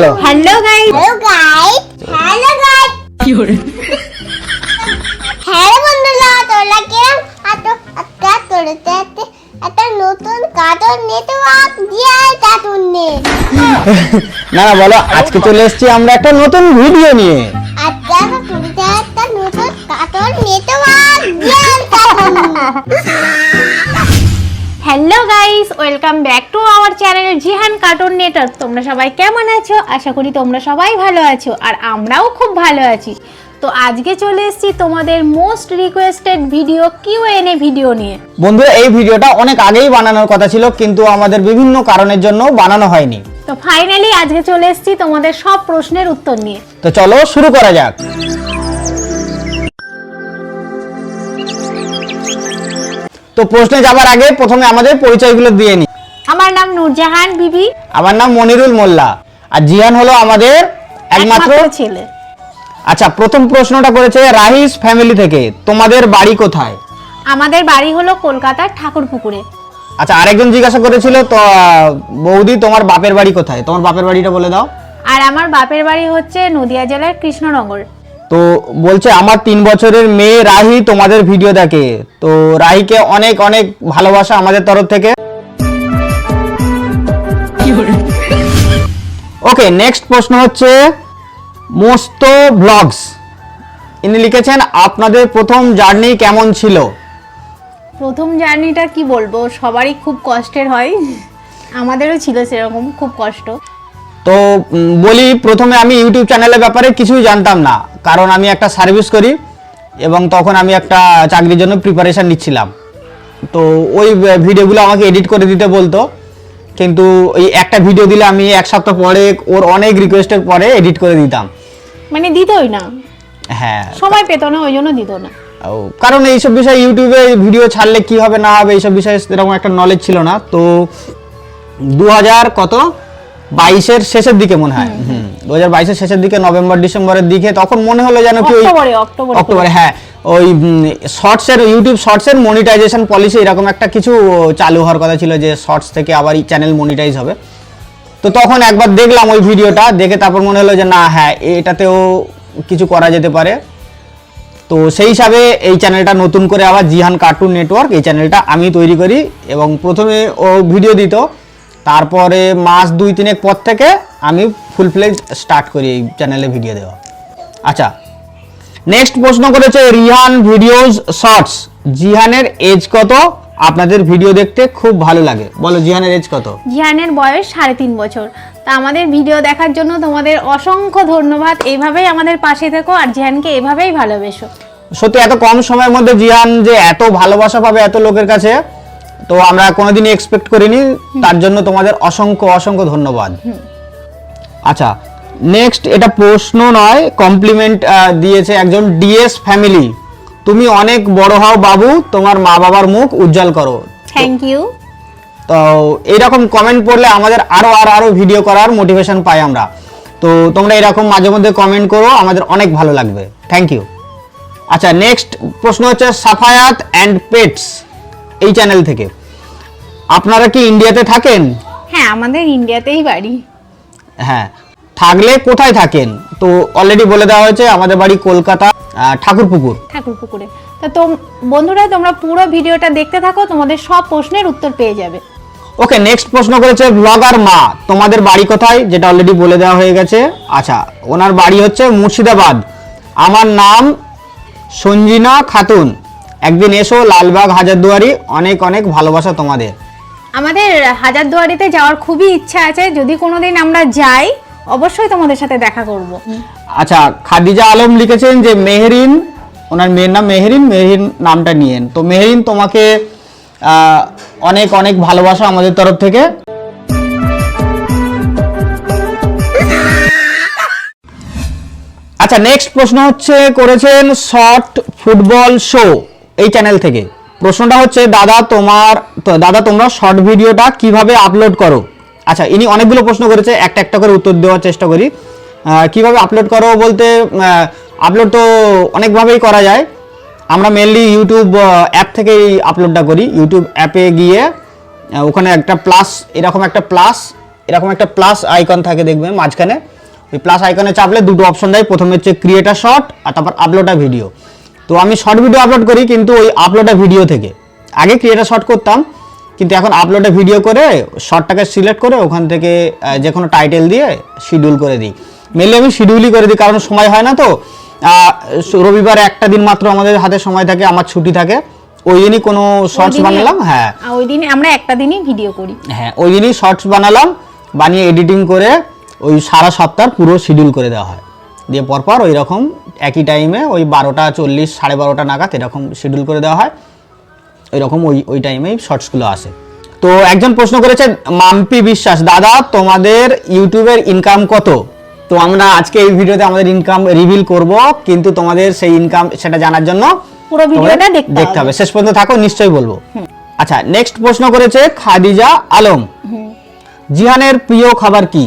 Hello guys hello guys hello guys hello বন্ধুরা তোমরা কিরম আতো আজকে তোরতে একটা নতুন কার্টুন নেটওয়ার্ক দিয়ে কার্টুন নেট না না বলো আজকে চলে এসেছি আমরা একটা নতুন ভিডিও নিয়ে। Hello guys welcome back to our channel Jihan cartoon network. তোমরা সবাই কেমন আছো? আশা করি তোমরা সবাই ভালো আছো আর আমরাও খুব ভালো আছি। তো আজকে চলে এসেছি তোমাদের most requested video Q N A video নিয়ে। বন্ধুরা এই ভিডিওটা অনেক আগেই বানানোর কথা ছিল কিন্তু আমাদের বিভিন্ন কারণের জন্য বানানো হয়নি। তো ফাইনালি আজকে চলে এসেছি তোমাদের সব প্রশ্নের উত্তর নিয়ে। তো চলো শুরু করা যাক। তো প্রশ্নে যাবার আগে প্রথমে আমাদের পরিচয়গুলো দিয়ে নি। আমার নাম নূরজাহান বিবি। আমার নাম মনিরুল মোল্লা। আর জিয়ান হলো আমাদের একমাত্র একমাত্র ছেলে। আচ্ছা প্রথম প্রশ্নটা করেছে রাহিস ফ্যামিলি থেকে। তোমাদের বাড়ি কোথায়? আমাদের বাড়ি হলো কলকাতার ঠাকুরপুকুরে। আচ্ছা আরেকজন জিজ্ঞাসা করেছিল তো বৌদি তোমার বাপের বাড়ি কোথায়? তোমার বাপের বাড়িটা বলে দাও। আর আমার বাপের বাড়ি হচ্ছে নদিয়া জেলার কৃষ্ণনগর। তো বলছে, আমার তিন বছরের মেয়ে রাহি তোমাদের ভিডিও দেখে। তো রাহিকে অনেক অনেক ভালোবাসা আমাদের তরফ থেকে। ওকে নেক্সট প্রশ্ন হচ্ছে, মোস্ত ব্লগস ইনি লিখেছেন, আপনাদের প্রথম জার্নি কেমন ছিল? প্রথম জার্নিটা কি বলব? সবারই খুব কষ্টের হয়। আমাদেরও ছিল সেরকম, খুব কষ্ট। তো বলি প্রথমে আমি ইউটিউব চ্যানেলের ব্যাপারে কিছুই জানতাম না। কারণ আমি একটা সার্ভিস করি এবং তখন আমি একটা চাকরির জন্য প্রিপারেশন নিচ্ছিলাম। তো ওই ভিডিওগুলো আমাকে এডিট করে দিতে বলতো। কিন্তু ওই একটা ভিডিও দিলে আমি এক সপ্তাহ পরে ওর অনেক রিকোয়েস্টের পরে এডিট করে দিতাম। মানে দিতই না? হ্যাঁ। সময় পেত না ওই জন্য দিত না। কারণ এইসব বিষয়ে ইউটিউবে ভিডিও ছাড়লে কি হবে না হবে এইসব বিষয়ে এরকম একটা নলেজ ছিল না। তো দু হাজার কত? বাইশের শেষের দিকে মনে হয়। হুম দু হাজার বাইশের শেষের দিকে নভেম্বর ডিসেম্বরের দিকে তখন মনে হলো যেন কি অক্টোবরে হ্যাঁ ওই শর্টসের ইউটিউব শর্টসের মনিটাইজেশন পলিসি এরকম একটা কিছু চালু হওয়ার কথা ছিল যে শর্টস থেকে আবার এই চ্যানেল মনিটাইজ হবে। তো তখন একবার দেখলাম ওই ভিডিওটা দেখে তারপর মনে হলো যে না হ্যাঁ এটাতেও কিছু করা যেতে পারে। তো সেই হিসাবে এই চ্যানেলটা নতুন করে আবার জিহান কার্টুন নেটওয়ার্ক এই চ্যানেলটা আমি তৈরি করি এবং প্রথমে ও ভিডিও দিত। তারপরে মাস দুই তিনেক পর থেকে আমি ফুল ফ্লেজ স্টার্ট করি এই চ্যানেলে ভিডিও দেওয়া। আচ্ছা নেক্সট প্রশ্ন করেছে রিহান ভিডিওস শর্টস জিহানের এজ কত? আপনাদের ভিডিও দেখতে খুব ভালো লাগে। বলো জিহানের এজ কত? জিহানের বয়স সাড়ে তিন বছর। তা আমাদের ভিডিও দেখার জন্য তোমাদের অসংখ্য ধন্যবাদ। এইভাবেই আমাদের পাশে থেকো আর জিহানকে এভাবেই ভালোবেসো। সত্যি এত কম সময়ের মধ্যে জিহান যে এত ভালোবাসা পাবে এত লোকের কাছে তো আমরা কোনোদিনই এক্সপেক্ট করিনি তার জন্য তোমাদের অসংখ্য অসংখ্য ধন্যবাদ। আচ্ছা নেক্সট এটা প্রশ্ন নয় কমপ্লিমেন্ট দিয়েছে একজন ডিএস ফ্যামিলি তুমি অনেক বড় হও বাবু তোমার মা বাবার মুখ উজ্জ্বল করো। থ্যাংক ইউ তো এইরকম কমেন্ট পড়লে আমাদের আরও আর আরও ভিডিও করার মোটিভেশন পাই আমরা। তো তোমরা এরকম মাঝে মধ্যে কমেন্ট করো আমাদের অনেক ভালো লাগবে। থ্যাংক ইউ আচ্ছা নেক্সট প্রশ্ন হচ্ছে সাফায়াত অ্যান্ড পেটস এই চ্যানেল থেকে। আপনারা কি ইন্ডিয়াতে থাকেন? হ্যাঁ আমাদের ইন্ডিয়াতেই বাড়ি। হ্যাঁ থাকলে কোথায় থাকেন? তো অলরেডি বলে দেওয়া হয়েছে আমাদের বাড়ি কলকাতা ঠাকুরপুকুর। ঠাকুরপুকুরে। তা তো বন্ধুরা তোমরা পুরো ভিডিওটা দেখতে থাকো তোমাদের সব প্রশ্নের উত্তর পেয়ে যাবে। ওকে নেক্সট প্রশ্ন করেছে ব্লগার মা। তোমাদের বাড়ি কোথায়? যেটা অলরেডি বলে দেওয়া হয়ে গেছে। আচ্ছা ওনার বাড়ি হচ্ছে মুর্শিদাবাদ। আমার নাম সঞ্জিনা খাতুন। একদিন এসো লালবাগ হাজারদুয়ারি অনেক অনেক ভালোবাসা তোমাদের। আমাদের হাজারদুয়ারিতে যাওয়ার খুবই ইচ্ছা আছে। যদি কোনোদিন আমরা যাই, অবশ্যই তোমাদের সাথে দেখা করব। আচ্ছা খাদিজা আলম লিখেছেন যে, মেহরিন, ওনার মেয়ের নাম মেহরিন মেহরিন নামটা নিয়েন। তো মেহরিন, তোমাকে অনেক অনেক ভালোবাসা আমাদের তরফ থেকে। আচ্ছা নেক্সট প্রশ্ন হচ্ছে, করেছেন শর্ট ফুটবল শো এই চ্যানেল থেকে। প্রশ্নটা হচ্ছে, দাদা তোমার দাদা তোমরা শর্ট ভিডিওটা কীভাবে আপলোড করো? আচ্ছা ইনি অনেকগুলো প্রশ্ন করেছে, একটা একটা করে উত্তর দেওয়ার চেষ্টা করি। কীভাবে আপলোড করো বলতে আপলোড তো অনেকভাবেই করা যায়। আমরা মেনলি ইউটিউব অ্যাপ থেকেই আপলোডটা করি। ইউটিউব অ্যাপে গিয়ে ওখানে একটা প্লাস এরকম একটা প্লাস এরকম একটা প্লাস আইকন থাকে দেখবে মাঝখানে। ওই প্লাস আইকনে চাপলে দুটো অপশন দেয়। প্রথমে হচ্ছে ক্রিয়েটার শর্ট আর তারপর আপলোডা ভিডিও তো আমি শর্ট ভিডিও আপলোড করি কিন্তু ওই আপলোডা ভিডিও থেকে। আগে ক্রিয়েটার শর্ট করতাম কিন্তু এখন আপলোডে ভিডিও করে শর্টটাকে সিলেক্ট করে ওখান থেকে যে কোনো টাইটেল দিয়ে শিডিউল করে দিই। মেনলি আমি শিডিউলই করে দিই কারণ সময় হয় না তো। রবিবার একটা দিন মাত্র আমাদের হাতে সময় থাকে আমার ছুটি থাকে। ওই দিনই কোনো শর্টস বানালাম হ্যাঁ। ওই দিন আমরা একটা দিনই ভিডিও করি। হ্যাঁ ওই দিনই শর্টস বানালাম বানিয়ে এডিটিং করে ওই সারা সপ্তাহ পুরো শিডিউল করে দেওয়া হয়। দিয়ে পরপর ওই রকম একই টাইমে ওই বারোটা চল্লিশ সাড়ে বারোটা নাগাদ এরকম শিডিউল করে দেওয়া হয়। ওই রকম ওই ওই টাইমেই শর্টসগুলো আসে। তো একজন প্রশ্ন করেছে মাম্পি বিশ্বাস দাদা তোমাদের ইউটিউবের ইনকাম কত? তো আমরা আজকে এই ভিডিওতে আমাদের ইনকাম রিভিল করব কিন্তু তোমাদের সেই ইনকাম সেটা জানার জন্য পুরো ভিডিওটা দেখতে হবে। শেষ পর্যন্ত থাকো নিশ্চয়ই বলব। আচ্ছা নেক্সট প্রশ্ন করেছে খাদিজা আলম। জিহানের প্রিয় খাবার কি?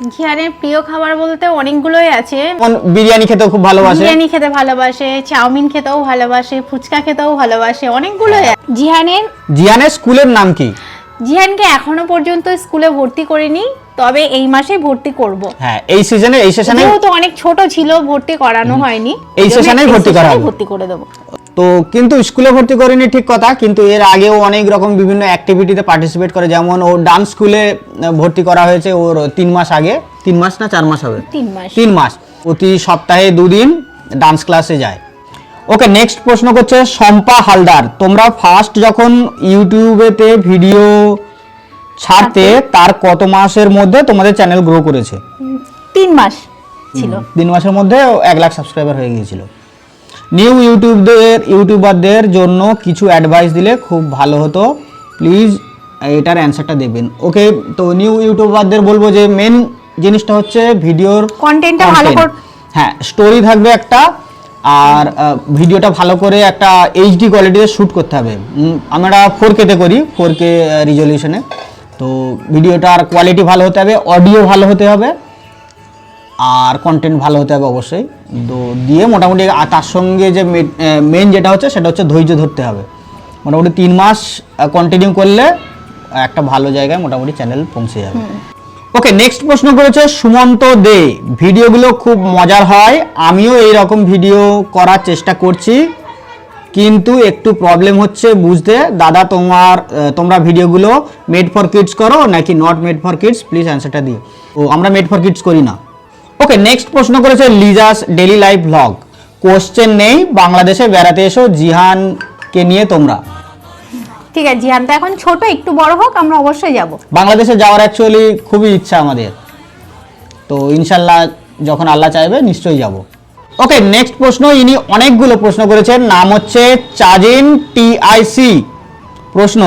ঘিয়ানের প্রিয় খাবার বলতে অনেকগুলোই আছে। যেমন বিরিয়ানি খেতে খুব ভালোবাসে? বিরিয়ানি খেতে ভালোবাসে চাউমিন খেতেও ভালোবাসে ফুচকা খেতেও ভালোবাসে অনেকগুলোই আছে। জিহানের জিহানের স্কুলের নাম কি? জিহানকে এখনও পর্যন্ত স্কুলে ভর্তি করিনি তবে এই মাসে ভর্তি করব। হ্যাঁ এই সিজনে এই সেশনে যেহেতু অনেক ছোট ছিল ভর্তি করানো হয়নি এই সেশনেই ভর্তি করা হবে। ভর্তি করে দেবো। তো কিন্তু স্কুলে ভর্তি করিনি ঠিক কথা কিন্তু এর আগেও অনেক রকম বিভিন্ন অ্যাক্টিভিটিতে পার্টিসিপেট করে। যেমন ও ডান্স স্কুলে ভর্তি করা হয়েছে ওর তিন মাস আগে। তিন মাস না চার মাস হবে? তিন মাস। তিন মাস। প্রতি সপ্তাহে দুদিন ডান্স ক্লাসে যায়। ওকে নেক্সট প্রশ্ন করছে শম্পা হালদার তোমরা ফার্স্ট যখন ইউটিউবেতে ভিডিও ছাড়তে তার কত মাসের মধ্যে তোমাদের চ্যানেল গ্রো করেছে? তিন মাস ছিল। তিন মাসের মধ্যে এক লাখ সাবস্ক্রাইবার হয়ে গিয়েছিল। নিউ ইউটিউবদের ইউটিউবারদের জন্য কিছু অ্যাডভাইস দিলে খুব ভালো হতো। প্লিজ এটার অ্যান্সারটা দেবেন। ওকে তো নিউ ইউটিউবারদের বলব যে মেন জিনিসটা হচ্ছে ভিডিওর Contentটা ভালো কর- হ্যাঁ স্টোরি থাকবে একটা আর ভিডিওটা ভালো করে একটা এইচডি কোয়ালিটিতে শ্যুট করতে হবে। আমরা ফোর কেতে করি ফোর কে রিজলিউশনে তো ভিডিওটার কোয়ালিটি ভালো হতে হবে অডিও ভালো হতে হবে। আর কন্টেন্ট ভালো হতে হবে অবশ্যই। তো দিয়ে মোটামুটি আর তার সঙ্গে যে মেন যেটা হচ্ছে সেটা হচ্ছে ধৈর্য ধরতে হবে। মোটামুটি তিন মাস কন্টিনিউ করলে একটা ভালো জায়গায় মোটামুটি চ্যানেল পৌঁছে যাবে। ওকে নেক্সট প্রশ্ন করেছে সুমন্ত দে। ভিডিওগুলো খুব মজার হয়। আমিও এই রকম ভিডিও করার চেষ্টা করছি। কিন্তু একটু প্রবলেম হচ্ছে বুঝতে। দাদা তোমার তোমরা ভিডিওগুলো মেড ফর কিডস করো নাকি not made for kids please অ্যান্সারটা দিও। ও আমরা মেড ফর কিডস করি না। ওকে নেক্সট প্রশ্ন করেছে Liza's daily life vlog question নেই বাংলাদেশে বেড়াতে এসো জিহানকে নিয়ে তোমরা। ঠিক আছে জিহান তো এখন ছোট একটু বড় হোক আমরা অবশ্যই যাব। বাংলাদেশে যাওয়ার অ্যাকচুয়ালি খুবই ইচ্ছা আমাদের। তো ইনশাল্লাহ যখন আল্লাহ চাইবে নিশ্চয়ই যাব। ওকে নেক্সট প্রশ্ন ইনি অনেকগুলো প্রশ্ন করেছেন। নাম হচ্ছে চাজিন টিআইসি। প্রশ্ন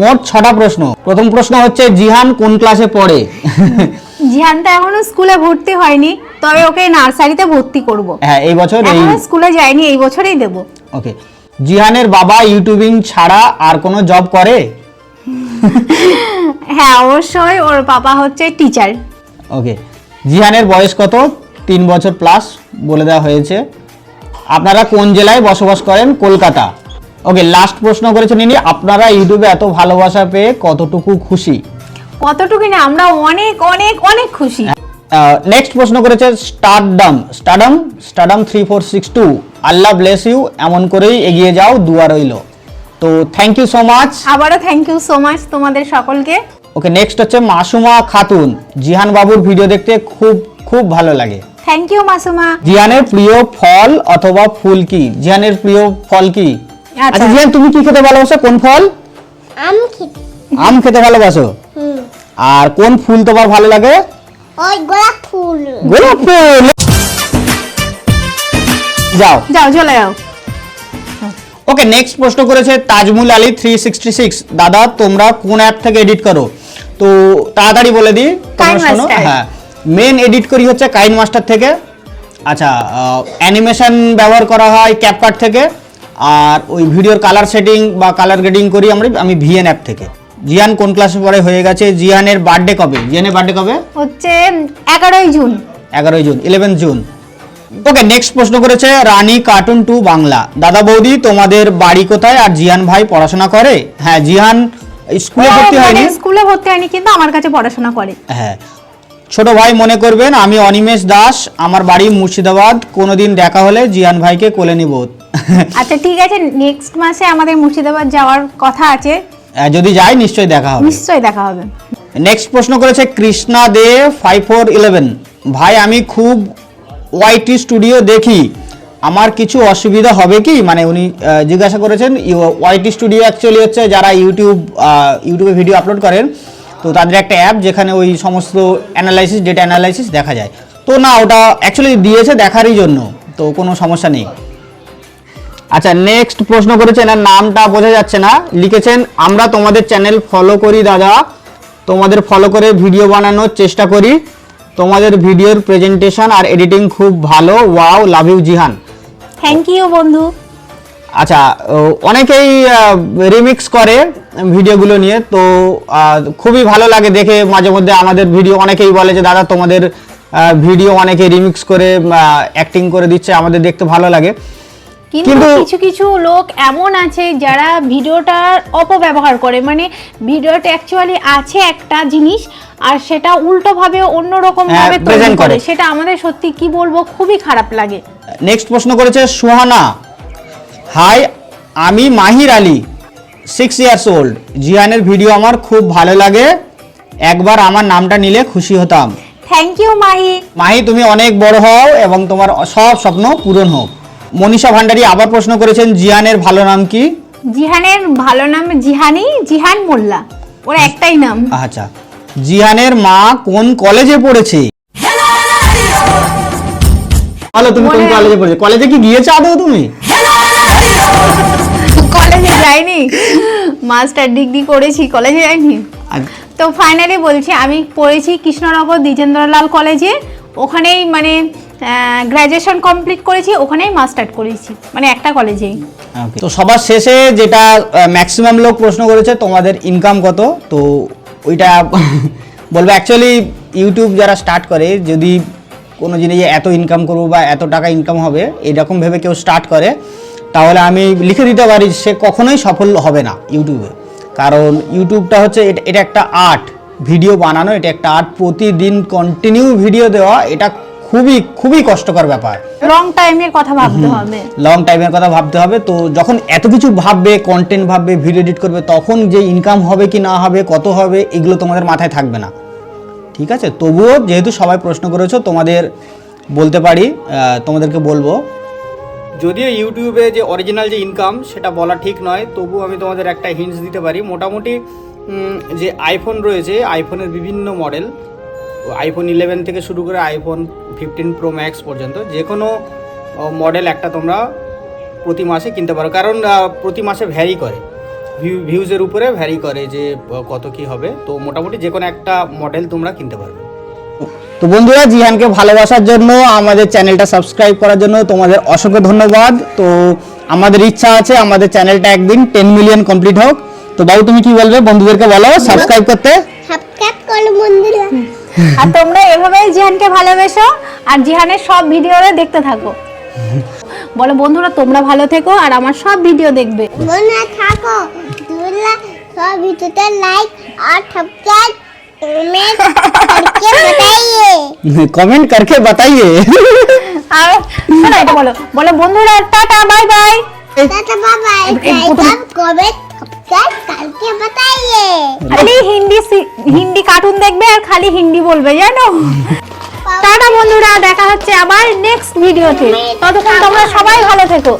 মোট ছটা প্রশ্ন। প্রথম প্রশ্ন হচ্ছে জিহান কোন ক্লাসে পড়ে? জিহান তো এখনও স্কুলে ভর্তি হয়নি তবে ওকে নার্সারিতে ভর্তি করব। হ্যাঁ এই বছর এই স্কুলে যায়নি এই বছরেই দেব। ওকে। জিহানের বাবা ইউটিউবিং ছাড়া আর কোনো জব করে? হ্যাঁ অবশ্যই ওর বাবা হচ্ছে টিচার। ওকে। জিহানের বয়স কত? তিন বছর প্লাস বলে দেওয়া হয়েছে। আপনারা কোন জেলায় বসবাস করেন? কলকাতা। ওকে লাস্ট প্রশ্ন করেছেন ইনি আপনারা ইউটিউবে এত ভালোবাসা পেয়ে কতটুকু খুশি? কতটুকু না আমরা অনেক অনেক অনেক খুশি। নেক্সট প্রশ্ন করেছে stardom stardom stardom three four six two Allah bless you এমন করেই এগিয়ে যাও দুয়া রইল। তো থ্যাংক ইউ সো মাচ আবারও থ্যাংক ইউ সো মাচ তোমাদের সকলকে। ওকে নেক্সট হচ্ছে মাসুমা খাতুন। জিহান বাবুর ভিডিও দেখতে খুব খুব ভালো লাগে। Thank you Masuma. জিয়ানের প্রিয় ফল অথবা ফুল কি? জিহানের প্রিয় ফল কি? আচ্ছা। আচ্ছা জিয়ান তুমি কি খেতে ভালোবাসো? কোন ফল? আম খেতে। আম খেতে ভালোবাসো? আর কোন ফুল তোমার ভালো লাগে? ওই গোলাপ ফুল। গোলাপ ফুল? যাও। যাও চলে যাও। ওকে নেক্সট প্রশ্ন করেছে Tajmul Ali three sixty six দাদা তোমরা কোন অ্যাপ থেকে এডিট করো? তো তাড়াতাড়ি বলে দিই তোমরা শোনো। হ্যাঁ মেন এডিট করি হচ্ছে কাইন মাস্টার থেকে। আচ্ছা অ্যানিমেশন ব্যবহার করা হয় ক্যাপকাট থেকে। আর ওই ভিডিওর কালার সেটিং বা কালার গ্রেডিং করি আমরা আমি ভিএন অ্যাপ থেকে। জিয়ান কোন ক্লাসে পরে হয়ে গেছে জিয়ানের বার্থডে কবে? জিয়ানের বার্থডে কবে? হচ্ছে এগারোই জুন। এগারোই June eleven June. Okay next প্রশ্ন করেছে রানী কার্টুন টু বাংলা। দাদা বৌদি তোমাদের বাড়ি কোথায়? আর জিয়ান ভাই পড়াশোনা করে? হ্যাঁ জিয়ান স্কুলে ভর্তি মানে হয়নি স্কুলে ভর্তি হয়নি কিন্তু আমার কাছে পড়াশোনা করে। হ্যাঁ। ছোট ভাই মনে করবেন আমি অনিমেষ দাস আমার বাড়ি মুর্শিদাবাদ। কোনোদিন দেখা হলে জিয়ান ভাইকে কোলে নিব। আচ্ছা ঠিক আছে নেক্সট মাসে আমাদের মুর্শিদাবাদ যাওয়ার কথা আছে। যদি যাই নিশ্চয়ই দেখা হবে। নিশ্চয়ই দেখা হবে। নেক্সট প্রশ্ন করেছে Krishna De five four eleven ভাই আমি খুব ওয়াইটি স্টুডিও দেখি। আমার কিছু অসুবিধা হবে কি? মানে উনি জিজ্ঞাসা করেছেন ওয়াইটি স্টুডিও অ্যাকচুয়ালি হচ্ছে যারা ইউটিউব ইউটিউবে ভিডিও আপলোড করেন তো তাদের একটা অ্যাপ যেখানে ওই সমস্ত অ্যানালাইসিস ডেটা অ্যানালাইসিস দেখা যায়। তো না ওটা অ্যাকচুয়ালি দিয়েছে দেখারই জন্য তো কোনো সমস্যা নেই। আচ্ছা নেক্সট প্রশ্ন করেছেন এর নামটা বোঝা যাচ্ছে না। লিখেছেন আমরা তোমাদের চ্যানেল ফলো করি দাদা। তোমাদের ফলো করে ভিডিও বানানোর চেষ্টা করি। তোমাদের ভিডিওর প্রেজেন্টেশন আর এডিটিং খুব ভালো। Wow love you Jihan. Thank you বন্ধু। আচ্ছা অনেকেই রিমিক্স করে ভিডিওগুলো নিয়ে। তো খুবই ভালো লাগে দেখে মাঝে মধ্যে আমাদের ভিডিও অনেকেই বলে যে দাদা তোমাদের ভিডিও অনেকে রিমিক্স করে অ্যাক্টিং করে দিচ্ছে। আমাদের দেখতে ভালো লাগে। কিন্তু কিছু কিছু লোক এমন আছে যারা ভিডিওটার অপব্যবহার করে। মানে ভিডিওটা অ্যাকচুয়ালি আছে একটা জিনিস আর সেটা উল্টো ভাবে অন্যরকম হ্যাঁ, ভাবে করে। করে। সেটা আমাদের সত্যি কি বলব? খুবই খারাপ লাগে। নেক্সট প্রশ্ন করেছে সুহানা। হাই আমি Mahir Ali six years old জিয়ানের video আমার খুব ভালো লাগে। একবার আমার নামটা নিলে খুশি হতাম। Thank you Mahi. মাহি তুমি অনেক বড় হও এবং তোমার সব স্বপ্ন পূরণ হোক। মনীষা ভান্ডারী আবার প্রশ্ন করেছেন জিয়ানের ভালো নাম কি? জিহানের ভালো নাম জিহানি জিহান মোল্লা। ওর একটাই নাম। আচ্ছা। জিহানের মা কোন কলেজে পড়েছে? বলো তুমি কোন কলেজে পড়েছে? কলেজে কি গিয়েছো আদৌ তুমি? কলেজে যাইনি। মাস্টার ডিগ্রি করেছি কলেজে যাইনি। তো ফাইনালি বলছি আমি পড়েছি কৃষ্ণনগর দ্বিজেন্দ্রলাল কলেজে। ওখানেই মানে গ্র্যাজুয়েশন কমপ্লিট করেছি, ওখানেই মাস্টার করেছি মানে একটা কলেজেই. তো সবার শেষে যেটা ম্যাক্সিমাম লোক প্রশ্ন করেছে, তোমাদের ইনকাম কত? তো ওইটা বলব অ্যাকচুয়ালি ইউটিউব যারা স্টার্ট করে, যদি কোনো জিনিসে এত ইনকাম করব বা এত টাকা ইনকাম হবে, এরকম ভেবে কেউ স্টার্ট করে, তাহলে আমি লিখে দিতে পারি, সে কখনোই সফল হবে না ইউটিউবে কারণ ইউটিউবটা হচ্ছে, এটা একটা আর্ট ভিডিও বানানো, এটা একটা আর্ট প্রতিদিন কন্টিনিউ ভিডিও দেওয়া, এটা খুবই খুবই কষ্টকর ব্যাপার। লং টাইমের কথা ভাবতে হবে। লং টাইমের কথা ভাবতে হবে। তো যখন এত কিছু ভাববে কন্টেন্ট ভাববে ভিডিও এডিট করবে তখন যে ইনকাম হবে কি না হবে কত হবে এগুলো তোমাদের মাথায় থাকবে না। ঠিক আছে? তবুও যেহেতু সবাই প্রশ্ন করেছ তোমাদের বলতে পারি তোমাদেরকে বলব। যদিও ইউটিউবে যে অরিজিনাল যে ইনকাম সেটা বলা ঠিক নয় তবু আমি তোমাদের একটা হিন্টস দিতে পারি। মোটামুটি যে আইফোন রয়েছে আইফোনের বিভিন্ন মডেল আইফোন ইলেভেন থেকে শুরু করে আইফোন ফিফটিন প্রো ম্যাক্স পর্যন্ত যে কোনো মডেল একটা তোমরা প্রতি মাসে কিনতে পারো। কারণ প্রতি মাসে ভ্যারি করে। ভিউ ভিউজের উপরে ভ্যারি করে যে কত কি হবে। তো মোটামুটি যে কোনো একটা মডেল তোমরা কিনতে পারবে। তো বন্ধুরা জিহানকে ভালোবাসার জন্য আমাদের চ্যানেলটা সাবস্ক্রাইব করার জন্য তোমাদের অসংখ্য ধন্যবাদ। তো আমাদের ইচ্ছা আছে আমাদের চ্যানেলটা একদিন টেন মিলিয়ন কমপ্লিট হোক। তো বাবু তুমি কি বলবে? বন্ধুদেরকে বলো সাবস্ক্রাইব করতে। সাবস্ক্রাইব করো বন্ধুরা। আর তোমরা এভাবেই জিহানকে ভালোবেসো আর জিহানের সব ভিডিও দেখতে থাকো বলো বন্ধুরা তোমরা ভালো থেকো আর আমার সব ভিডিও দেখবে বন্ধুরা থাকো দুলা সব ভিডিওতে লাইক আর সাবস্ক্রাইব কমেন্ট করকে बताइए কমেন্ট করকে বাতাইয়ে আর শোনো এটা বলো বলো বন্ধুরা tata bye bye tata bye bye like খালি হিন্দি হিন্দি কার্টুন দেখবে আর খালি হিন্দি বলবে জানো? টাটা বন্ধুরা দেখা হচ্ছে আবার নেক্সট ভিডিওতে ততক্ষণ তোমরা সবাই ভালো থেকো